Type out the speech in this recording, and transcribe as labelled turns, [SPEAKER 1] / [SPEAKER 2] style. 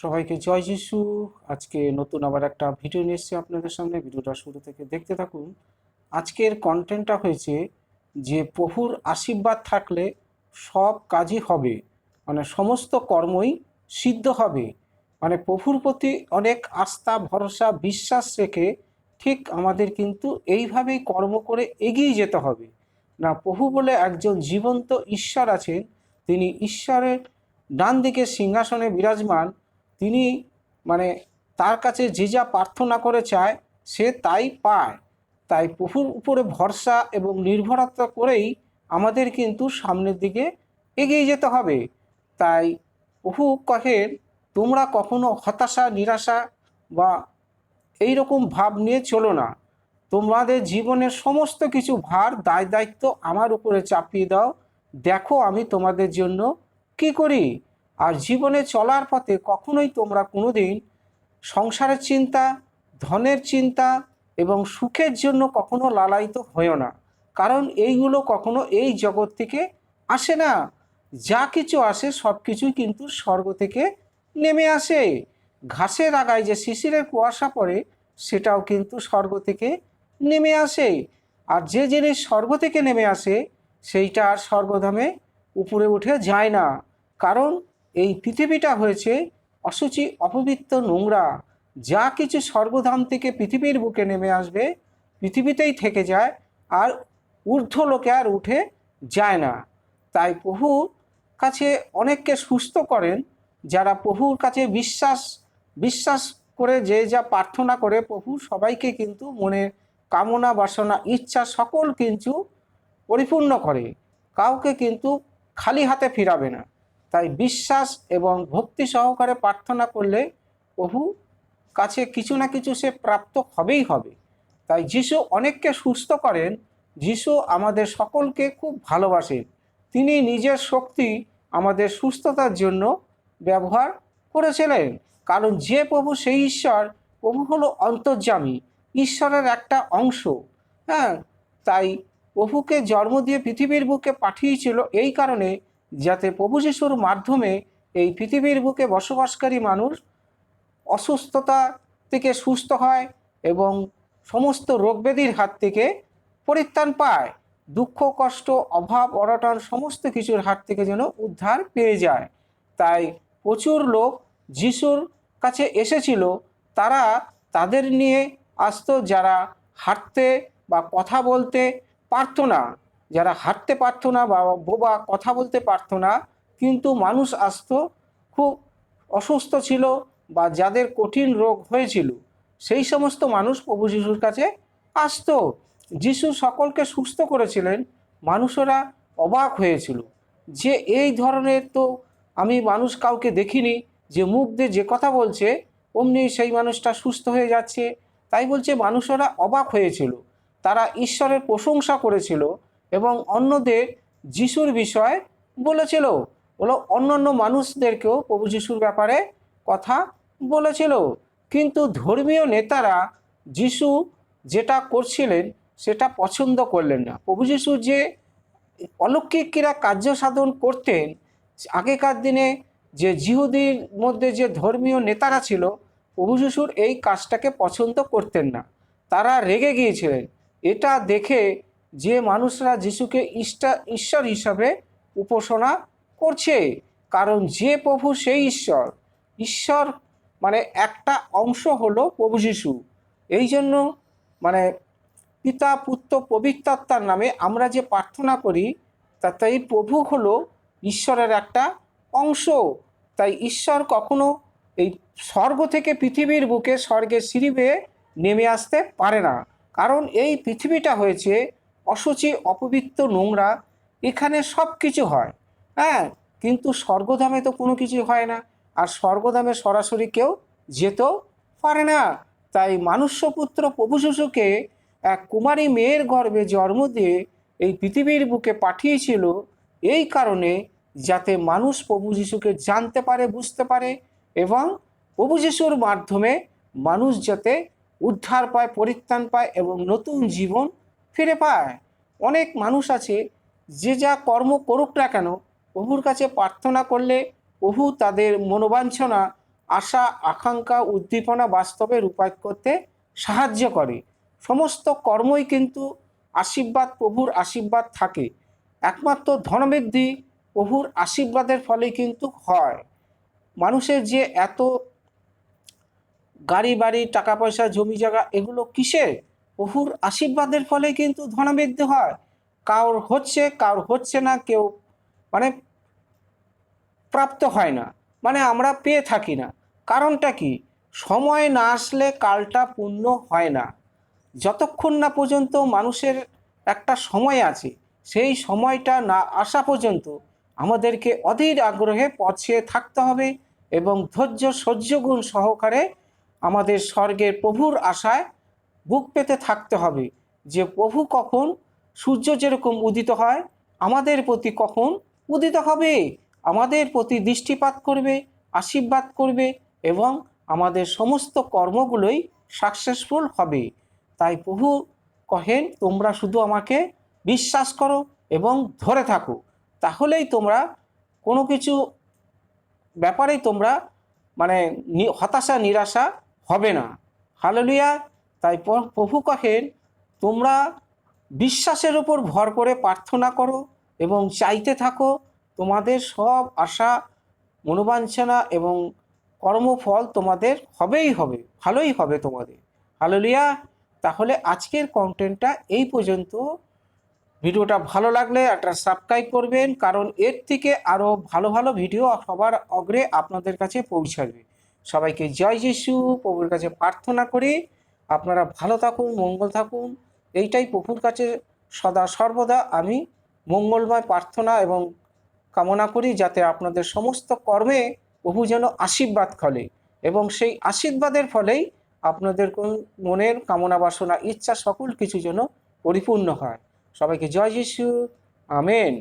[SPEAKER 1] সবাইকে জয় যিশু। আজকে নতুন আবার একটা ভিডিও নিয়ে এসেছি আপনাদের সামনে। ভিডিওটা শুরু থেকে দেখতে থাকুন। আজকের কন্টেন্টটা হয়েছে যে প্রভুর আশীর্বাদ থাকলে সব কাজই হবে। মানে সমস্ত কর্মই সিদ্ধ হবে। মানে প্রভুর প্রতি অনেক আস্থা, ভরসা, বিশ্বাস রেখে ঠিক আমাদের কিন্তু এইভাবেই কর্ম করে এগিয়ে যেতে হবে। না, প্রভু বলে একজন জীবন্ত ঈশ্বর আছেন। তিনি ঈশ্বরের ডান দিকে সিংহাসনে বিরাজমান। তিনি মানে তার কাছে যে যা প্রার্থনা করে চায়, সে তাই পায়। তাই প্রভুর উপরে ভরসা এবং নির্ভরতা করেই আমাদের কিন্তু সামনের দিকে এগিয়ে যেতে হবে। তাই প্রভু কহেন, তোমরা কখনো হতাশা, নিরাশা বা এই রকম ভাব নিয়ে চলো না। তোমাদের জীবনের সমস্ত কিছু ভার দায় দায়িত্ব আমার উপরে চাপিয়ে দাও। দেখো আমি তোমাদের জন্য কি করি। আর জীবনে চলার পথে কখনোই তোমরা কোনোদিন সংসারের চিন্তা, ধনের চিন্তা এবং সুখের জন্য কখনো লালায়িত হয়েও না। কারণ এইগুলো কখনো এই জগৎ থেকে আসে না। যা কিছু আসে সব কিছুই কিন্তু স্বর্গ থেকে নেমে আসে। ঘাসের আগায় যে শিশিরের কুয়াশা পড়ে, সেটাও কিন্তু স্বর্গ থেকে নেমে আসে। আর যে জিনিস স্বর্গ থেকে নেমে আসে, সেইটা আর স্বর্গধামে উপরে উঠে যায় না। কারণ এই পৃথিবীটা হয়েছে অসুচি অপবিত্র নোংরা। যা কিছু স্বর্গধাম থেকে পৃথিবীর বুকে নেমে আসবে, পৃথিবীতেই থেকে যায় আর ঊর্ধ্ব লোকে আর উঠে যায় না। তাই প্রভুর কাছে অনেককে সুস্থ করেন, যারা প্রভুর কাছে বিশ্বাস বিশ্বাস করে যে যা প্রার্থনা করে, প্রভু সবাইকে কিন্তু মনের কামনা, বাসনা, ইচ্ছা সকল কিন্তু পরিপূর্ণ করে। কাউকে কিন্তু খালি হাতে ফিরাবে না। তাই বিশ্বাস এবং ভক্তি সহকারে প্রার্থনা করলে প্রভু কাছে কিছু না কিছু সে প্রাপ্ত হবেই হবে। তাই যিশু অনেককে সুস্থ করেন, যিশু আমাদের সকলকে খুব ভালোবাসেন। তিনি নিজের শক্তি আমাদের সুস্থতার জন্য ব্যবহার করেছিলেন। কারণ যে প্রভু সেই ঈশ্বর, প্রভু হলো অন্তর্যামী, ঈশ্বরের একটা অংশ। হ্যাঁ তাই প্রভুকে জন্ম দিয়ে পৃথিবীর বুকে পাঠিয়েছিল, এই কারণে যাতে প্রভু যিশুর মাধ্যমে এই পৃথিবীর বুকে বসবাসকারী মানুষ অসুস্থতা থেকে সুস্থ হয় এবং সমস্ত রোগব্যাধির হাত থেকে পরিত্রাণ পায়। দুঃখ, কষ্ট, অভাব, অনটন সমস্ত কিছুর হাত থেকে যেন উদ্ধার পেয়ে যায়। তাই প্রচুর লোক যিশুর কাছে এসেছিল। তারা তাদের নিয়ে আসতো যারা হাঁটতে বা কথা বলতে পারতো না। যারা হাঁটতে পারতো না বা বোবা কথা বলতে পারতো না, কিন্তু মানুষ আসতো, খুব অসুস্থ ছিল বা যাদের কঠিন রোগ হয়েছিল, সেই সমস্ত মানুষ প্রভু যিশুর কাছে আসতো। যিশু সকলকে সুস্থ করেছিলেন, মানুষেরা অবাক হয়েছিল যে এই ধরনের তো আমি মানুষ কাউকে দেখিনি, যে মুখ দিয়ে যে কথা বলছে, অমনি সেই মানুষটা সুস্থ হয়ে যাচ্ছে। তাই বলছে, মানুষেরা অবাক হয়েছিল, তারা ঈশ্বরের প্রশংসা করেছিল এবং অন্যদের যিশুর বিষয়ে বলেছিল। বলো অন্য অন্য মানুষদেরকেও প্রভু যিশুর ব্যাপারে কথা বলেছিল। কিন্তু ধর্মীয় নেতারা যিশু যেটা করছিলেন, সেটা পছন্দ করলেন না। প্রভু যিশু যে অলৌকিক ক্রীড়া কার্য সাধন করতেন, আগেকার দিনে যে জিহুদির মধ্যে যে ধর্মীয় নেতারা ছিল, প্রভু যিশুর এই কাজটাকে পছন্দ করতেন না। তারা রেগে গিয়েছিলেন। এটা দেখে যে মানুষরা যিশুকে ইষ্টা, ঈশ্বর হিসাবে উপাসনা করছে। কারণ যে প্রভু সেই ঈশ্বর। ঈশ্বর মানে একটা অংশ হলো প্রভু যিশু। এই জন্য মানে পিতা, পুত্র, পবিত্রাত্মার নামে আমরা যে প্রার্থনা করি তাতে এই প্রভু হলো ঈশ্বরের একটা অংশ। তাই ঈশ্বর কখনো এই স্বর্গ থেকে পৃথিবীর বুকে স্বর্গের সিঁড়ি বেয়ে নেমে আসতে পারে না। কারণ এই পৃথিবীটা হয়েছে অসুচি, অপবিত্র নোংরা, এখানে সব কিছু হয়। হ্যাঁ কিন্তু স্বর্গধামে তো কোনো কিছু হয় না। আর স্বর্গধামে সরাসরি কেউ যেতেও পারে না। তাই মানুষ্যপুত্র প্রভু শিশুকে এক কুমারী মেয়ের গর্ভে জন্ম দিয়ে এই পৃথিবীর বুকে পাঠিয়েছিল। এই কারণে যাতে মানুষ প্রভু যিশুকে জানতে পারে, বুঝতে পারে এবং প্রভু যিশুর মাধ্যমে মানুষ যাতে উদ্ধার পায়, পরিত্রাণ পায় এবং নতুন জীবন ফিরে পায়। অনেক মানুষ আছে, যে যা কর্ম করুক না কেন প্রভুর কাছে প্রার্থনা করলে প্রভু তাদের মনোবাঞ্ছনা, আশা, আকাঙ্ক্ষা, উদ্দীপনা বাস্তবে রূপায়িত করতে সাহায্য করে। সমস্ত কর্মই কিন্তু আশীর্বাদ, প্রভুর আশীর্বাদ থাকে। একমাত্র ধনবৃদ্ধি প্রভুর আশীর্বাদের ফলে কিন্তু হয়। মানুষের যে এত গাড়ি বাড়ি, টাকা পয়সা, জমি জায়গা, এগুলো কিসের? প্রভুর আশীর্বাদের ফলে কিন্তু ধনবৃদ্ধি হয়। কারোর হচ্ছে কারোর হচ্ছে না, কেউ মানে প্রাপ্ত হয় না। মানে আমরা পেয়ে থাকি না। কারণটা কি? সময় না আসলে কালটা পূর্ণ হয় না। যতক্ষণ না পর্যন্ত মানুষের একটা সময় আছে, সেই সময়টা না আসা পর্যন্ত আমাদেরকে অধীর আগ্রহে পছিয়ে থাকতে হবে এবং ধৈর্য সহ্যগুণ সহকারে আমাদের স্বর্গের প্রভুর আশায় বুক পেতে থাকতে হবে যে প্রভু কখন সূর্য যেরকম উদিত হয়, আমাদের প্রতি কখন উদিত হবে? আমাদের প্রতি দৃষ্টিপাত করবে, আশীর্বাদ করবে এবং আমাদের সমস্ত কর্মগুলোই সাকসেসফুল হবে। তাই প্রভু কহেন, তোমরা শুধু আমাকে বিশ্বাস করো এবং ধরে থাকো। তাহলেই তোমরা কোনো কিছু ব্যাপারেই তোমরা মানে হতাশা, নিরাশা হবে না। হালেলুয়া! তাই প্রভু কহেন, তোমরা বিশ্বাসের উপর ভর করে প্রার্থনা করো এবং চাইতে থাকো, তোমাদের সব আশা, মনোবাঞ্ছনা এবং কর্মফল তোমাদের হবেই হবে, ভালোই হবে তোমাদের। হালেলুয়া। তাহলে আজকের কন্টেন্টটা এই পর্যন্ত। ভিডিওটা ভালো লাগলে একটা সাবস্ক্রাইব করবেন, কারণ এর থেকে আরও ভালো ভালো ভিডিও সবার অগ্রে আপনাদের কাছে পৌঁছাবে। সবাইকে জয় যিশু, প্রভুর কাছে প্রার্থনা করি। আপনারা ভালো থাকুন, মঙ্গল থাকুন। এইটাই প্রভুর কাছে সদা, সর্বদা আমি মঙ্গলময় প্রার্থনা এবং কামনা করি যাতে আপনাদের সমস্ত কর্মে প্রভু যেন আশীর্বাদ ফলে এবং সেই আশীর্বাদের ফলেই আপনাদের কোন মনের কামনা বাসনা, ইচ্ছা, সকল কিছু যেন পরিপূর্ণ হয়। সবাইকে জয় যিশু। আমেন।